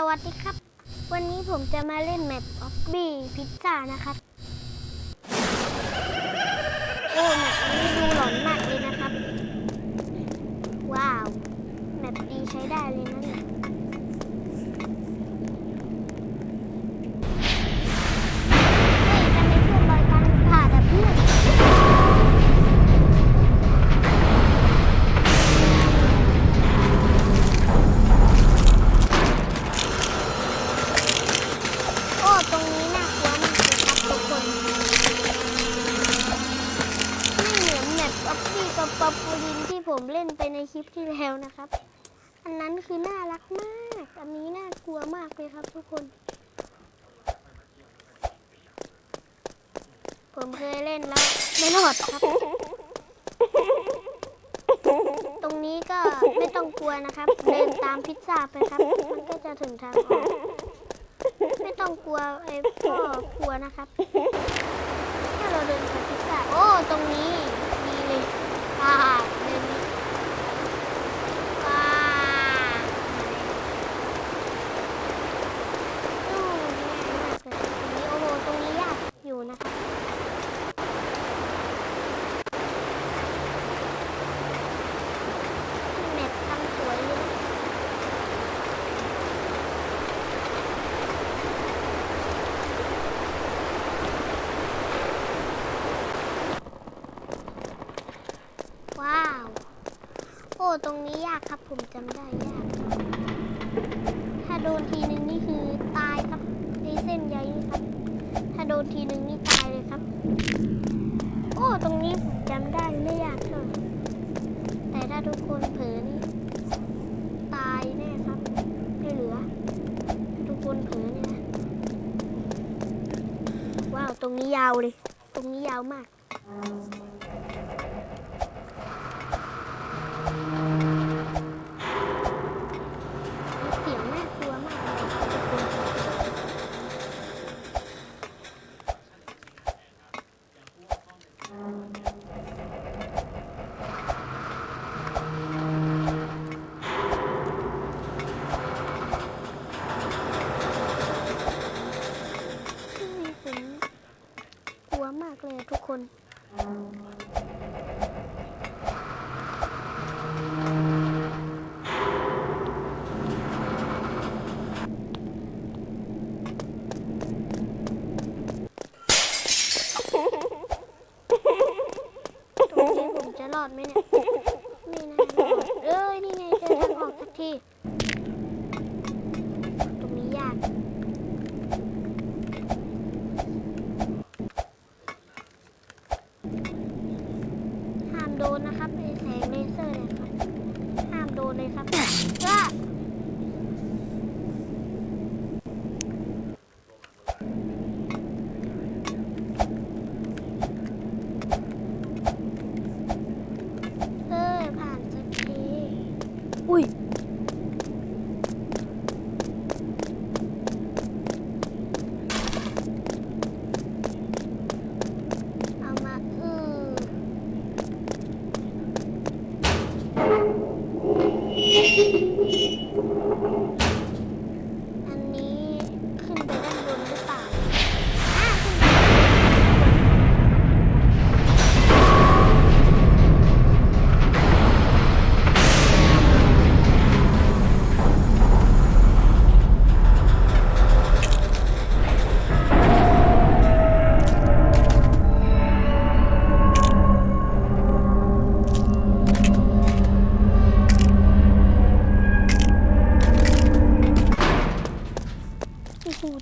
สวัสดีครับ วันนี้ผมจะมาเล่นแมปออฟบี้พิซซ่านะครับ โอ้แมปนี้ดูหลอนมากเลยนะครับ ว้าว แมปดีใช้ได้เลยนะ แล้วนะครับ อันนั้นคือน่ารักมาก อันนี้น่ากลัวมากเลยครับ ทุกคน ผมเคยเล่นแล้วไม่รอดครับ ตรงนี้ก็ไม่ต้องกลัวนะครับ เดินตามพิซซ่าไปครับ มันก็จะถึงทางออกไม่ต้องกลัวไอ้พ่อกลัวนะครับ ถ้าเราเดินกับพิซซ่า โอ้ ตรงนี้ดีเลยอ่าเดินนี้ว้าตู้นี่ง่ายมากเลยตรงนี้โอ้โห ตรงนี้ยากอยู่นะครับ แมปทำสวยเลยนะ ว้าว โอ้ ตรงนี้ยากครับ ผมจำได้ยากถ้าโดนทีนึงนี่คือตายครับในเส้นใยนี่ครับ ถ้าโดนทีนึงนี่ตายเลยครับ โอ้ตรงนี้ผมจำได้ไม่ยากเท่าแต่ถ้าทุกคนเผลอนี่ตายแน่ครับไม่เหลือ ทุกคนเผลอเนี่ยนะว้าวตรงนี้ยาวเลย ตรงนี้ยาวมาก เสียงน่ากลัวมากเลยทุกคนกลัวมากเลยทุกคน ตรงนี้ผมจะร อดไหมเนี่ย ไม่น่ารอดเอ้ย นี่ไงเจอทางออกสักที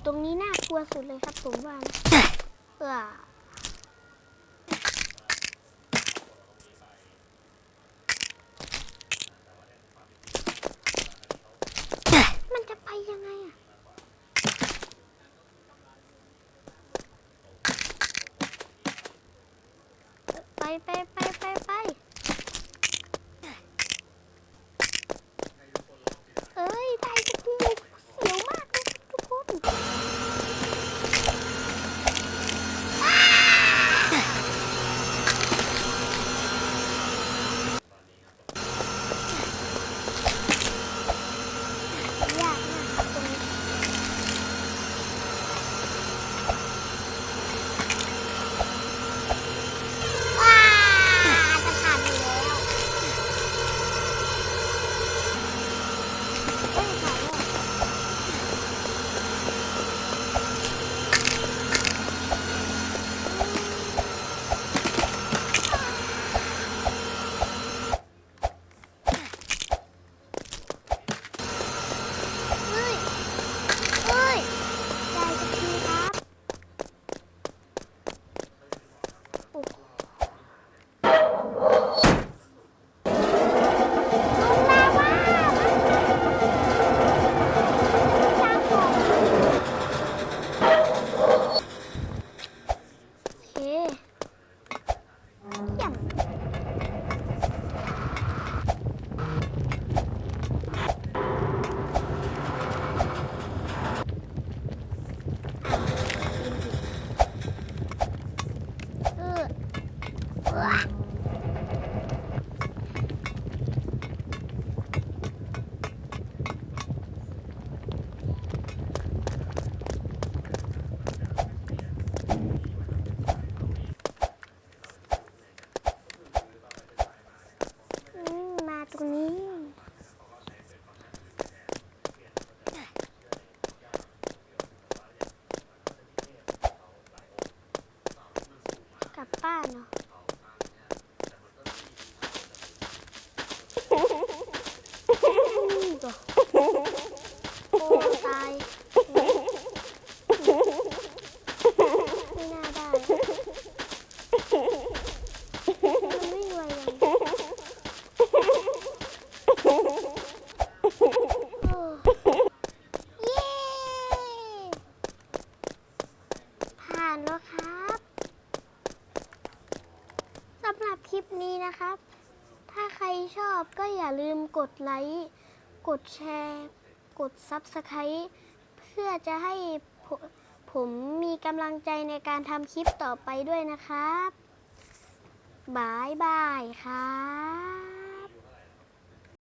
ตรงนี้น่ากลัวสุดเลยครับผมว่านะเออมันจะไปยังไงอะไปไป Blah. ไายไม่น่าได้ม่งไวผ่านแล้วครับสำหรับคลิปนี้นะครับ ถ้าใครชอบก็อย่าลืมกดไลค์ กดแชร์ กด Subscribe เพื่อจะให้ผมผมมีกำลังใจในการทำคลิปต่อไปด้วยนะครับบายบายครับ